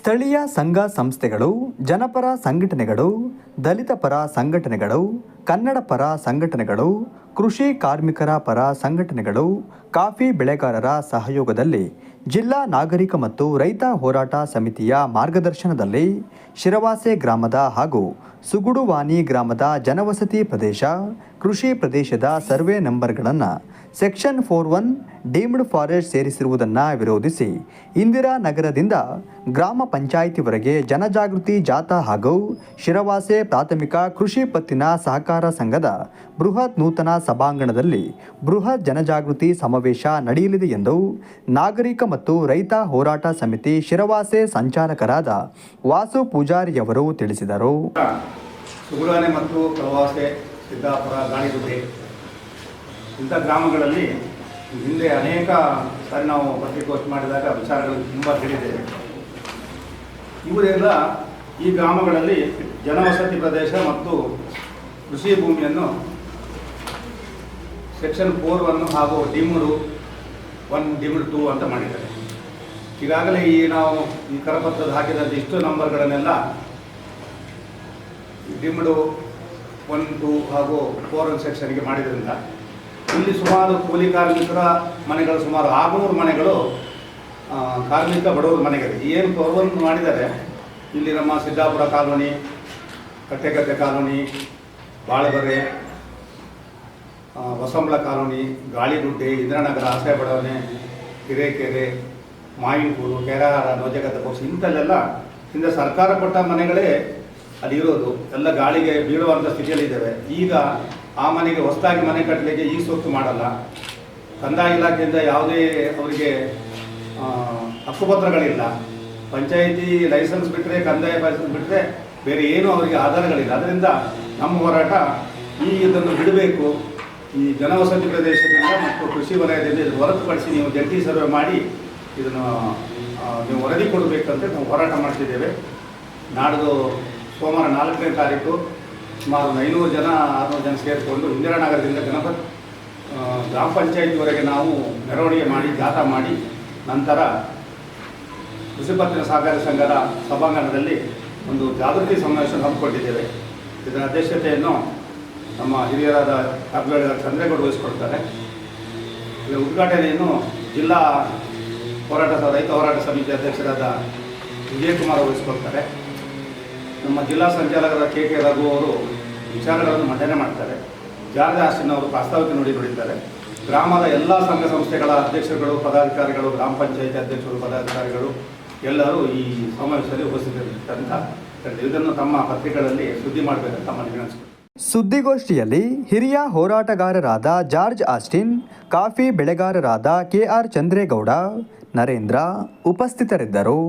ಸ್ಥಳೀಯ ಸಂಘ ಸಂಸ್ಥೆಗಳು, ಜನಪರ ಸಂಘಟನೆಗಳು, ದಲಿತ ಪರ ಸಂಘಟನೆಗಳು, ಕನ್ನಡ ಪರ ಸಂಘಟನೆಗಳು, ಕೃಷಿ ಕಾರ್ಮಿಕರ ಪರ ಸಂಘಟನೆಗಳು, ಕಾಫಿ ಬೆಳೆಗಾರರ ಸಹಯೋಗದಲ್ಲಿ ಜಿಲ್ಲಾ ನಾಗರಿಕ ಮತ್ತು ರೈತ ಹೋರಾಟ ಸಮಿತಿಯ ಮಾರ್ಗದರ್ಶನದಲ್ಲಿ ಶಿರವಾಸೆ ಗ್ರಾಮದ ಹಾಗೂ ಸುಗುಡುವಾನಿ ಗ್ರಾಮದ ಜನವಸತಿ ಪ್ರದೇಶ, ಕೃಷಿ ಪ್ರದೇಶದ survey ನಂಬರ್ಗಳನ್ನು section four one deemed forest ಸೇರಿಸಿರುವುದನ್ನು ವಿರೋಧಿಸಿ ಇಂದಿರಾ ನಗರದಿಂದ ಗ್ರಾಮ ಪಂಚಾಯಿತಿವರೆಗೆ ಜನಜಾಗೃತಿ ಜಾಥಾ ಹಾಗೂ ಶಿರವಾಸೆ ಪ್ರಾಥಮಿಕ ಕೃಷಿ ಪತ್ತಿನ ಸಹಕಾರ ಸಂಘದ ಬೃಹತ್ ನೂತನ ಸಭಾಂಗಣದಲ್ಲಿ ಬೃಹತ್ ಜನಜಾಗೃತಿ ಸಮಾವೇಶ ನಡೆಯಲಿದೆ ಎಂದು ನಾಗರಿಕ ಮತ್ತು ರೈತ ಹೋರಾಟ ಸಮಿತಿ ಶಿರವಾಸೆ ಸಂಚಾಲಕರಾದ ವಾಸು ಪೂಜಾರಿಯವರು ತಿಳಿಸಿದರು. ಸುಗುಳಾನೆ ಮತ್ತು ಪ್ರವಾಸೆ ಸಿದ್ದಾಪುರ, ಗಾಳಿಗುಡ್ಡೆ ಇಂಥ ಗ್ರಾಮಗಳಲ್ಲಿ ಹಿಂದೆ ಅನೇಕ ಸರಿ ನಾವು ಪತ್ರಿಕೋಷ್ಠಿ ಮಾಡಿದಾಗ ವಿಚಾರಗಳು ತುಂಬ ತಿಳಿದಿದೆ. ಇವರೆಲ್ಲ ಈ ಗ್ರಾಮಗಳಲ್ಲಿ ಜನವಸತಿ ಪ್ರದೇಶ ಮತ್ತು ಕೃಷಿ ಭೂಮಿಯನ್ನು ಸೆಕ್ಷನ್ ಫೋರ್ ಅನ್ನು ಹಾಗೂ ಡಿಮ್ಡು ಒನ್ ಡಿಮ್ಡ್ ಟೂ ಅಂತ ಮಾಡಿದ್ದಾರೆ. ಈಗಾಗಲೇ ಈ ನಾವು ಈ ಕರಪತ್ರದ ಹಾಕಿದಂಥ ಇಷ್ಟು ನಂಬರ್ಗಳನ್ನೆಲ್ಲ ಡಿಮ್ಡು ಒನ್, ಟು ಹಾಗೂ ಫೋರ್ ಒನ್ ಸೆಕ್ಷನ್ಗೆ ಮಾಡಿದ್ರಿಂದ ಇಲ್ಲಿ ಸುಮಾರು ಕೂಲಿ ಕಾರ್ಮಿಕರ ಮನೆಗಳು ಸುಮಾರು ಆರುನೂರು ಮನೆಗಳು ಕಾರ್ಮಿಕ ಬಡವರ ಮನೆಗಳು ಏನು ಪ್ರಾಬ್ಲಮ್ ಮಾಡಿದ್ದಾರೆ, ಇಲ್ಲಿ ನಮ್ಮ Siddapura colony, Kattekatte colony Balebare Hosambala colony, Galigudde, Indranagar ಆಸೆ ಬಡವಣೆ, ಹಿರೇಕೆರೆ ಮಾಯಿನಕೂರು ಕೆರಹಾರ ನೋಜಗದ ಬೋಕ್ಸ್ ಇಂಥಲ್ಲೆಲ್ಲ ಹಿಂದೆ ಸರ್ಕಾರ ಕೊಟ್ಟ ಮನೆಗಳೇ ಅಲ್ಲಿ ಇರೋದು ಎಲ್ಲ ಗಾಳಿಗೆ ಬೀಳುವಂಥ ಸ್ಥಿತಿಯಲ್ಲಿದ್ದಾವೆ. ಈಗ ಆ ಮನೆಗೆ ಹೊಸದಾಗಿ ಮನೆ ಕಟ್ಟಲಿಕ್ಕೆ ಈ ಸೊತ್ತು ಮಾಡಲ್ಲ. ಕಂದಾಯ ಇಲಾಖೆಯಿಂದ ಯಾವುದೇ ಅವರಿಗೆ ಹಕ್ಕುಪತ್ರಗಳಿಲ್ಲ. ಪಂಚಾಯಿತಿ ಲೈಸೆನ್ಸ್ ಬಿಟ್ಟರೆ ಕಂದಾಯ ಲೈಸೆನ್ಸ್ ಬಿಟ್ಟರೆ ಬೇರೆ ಏನೂ ಅವರಿಗೆ ಆಧಾರಗಳಿಲ್ಲ. ಅದರಿಂದ ನಮ್ಮ ಹೋರಾಟ ಈ ಇದನ್ನು ಬಿಡಬೇಕು. ಈ ಜನವಸತಿ ಪ್ರದೇಶದಿಂದ ಮತ್ತು ಕೃಷಿ ವಲಯದಲ್ಲಿ ಹೊರತುಪಡಿಸಿ ನೀವು ಜಂಟಿ ಸರ್ವೆ ಮಾಡಿ ಇದನ್ನು ನೀವು ವರದಿ ಕೊಡಬೇಕಂತ ನಾವು ಹೋರಾಟ ಮಾಡ್ತಿದ್ದೇವೆ. ನಾಡ್ದು ಸೋಮವಾರ ನಾಲ್ಕನೇ ತಾರೀಕು ಸುಮಾರು ಐನೂರು ಜನ ಆರುನೂರು ಜನ ಸೇರಿಕೊಂಡು ಇಂದಿರಾನಗರದಿಂದ ನಗರದಿಂದ ಆ, ಗ್ರಾಮ ಪಂಚಾಯತ್ವರೆಗೆ ನಾವು ಮೆರವಣಿಗೆ ಮಾಡಿ ಜಾಥಾ ಮಾಡಿ ನಂತರ ಕೃಷಿ ಪತ್ತಿನ ಸಹಕಾರ ಸಂಘದ ಸಭಾಂಗಣದಲ್ಲಿ ಒಂದು ಜಾಗೃತಿ ಸಮಾವೇಶ ಹಮ್ಮಿಕೊಂಡಿದ್ದೇವೆ. ಇದರ ಅಧ್ಯಕ್ಷತೆಯನ್ನು ನಮ್ಮ ಹಿರಿಯರಾದ ಅಭ್ಯರ್ಥಿಗಳ ಚಂದ್ರೇಗೌಡ ವಹಿಸಿಕೊಡ್ತಾರೆ ಇದರ ಉದ್ಘಾಟನೆಯನ್ನು ಜಿಲ್ಲಾ ಹೋರಾಟ ರೈತ ಹೋರಾಟ ಸಮಿತಿ ಅಧ್ಯಕ್ಷರಾದ ವಿಜಯಕುಮಾರ್ ವಹಿಸಿಕೊಳ್ತಾರೆ ನಮ್ಮ ಜಿಲ್ಲಾ ಸಂಚಾಲಕರ ಕೆ ಕೆ ರಘು ಅವರು ವಿಚಾರಗಳನ್ನು ಮಂಡನೆ ಮಾಡ್ತಾರೆ. ಜಾರ್ಜ್ ಆಸ್ಟಿನ್ ಅವರು ಪ್ರಸ್ತಾವಕ್ಕೆ ನೋಡಿ ನೋಡಿದ್ದಾರೆ. ಗ್ರಾಮದ ಎಲ್ಲ ಸಂಘ ಸಂಸ್ಥೆಗಳ ಅಧ್ಯಕ್ಷರುಗಳು, ಪದಾಧಿಕಾರಿಗಳು, ಗ್ರಾಮ ಪಂಚಾಯತಿ ಅಧ್ಯಕ್ಷರು, ಪದಾಧಿಕಾರಿಗಳು ಎಲ್ಲರೂ ಈ ಸಮಾವೇಶದಲ್ಲಿ ಉಪಸ್ಥಿತರಿರ್ತಕ್ಕಂಥ ಇದನ್ನು ತಮ್ಮ ಪತ್ರಿಕೆಗಳಲ್ಲಿ ಸುದ್ದಿ ಮಾಡಬೇಕಂತ ಮನವಿ ವಿನಂತಿಸ್ತೀನಿ ಸುದ್ದಿಗೋಷ್ಠಿಯಲ್ಲಿ ಹಿರಿಯ ಹೋರಾಟಗಾರರಾದ ಜಾರ್ಜ್ ಆಸ್ಟಿನ್ ಕಾಫಿ ಬೆಳೆಗಾರರಾದ ಕೆಆರ್ ಚಂದ್ರೇಗೌಡ ನರೇಂದ್ರ ಉಪಸ್ಥಿತರಿದ್ದರು.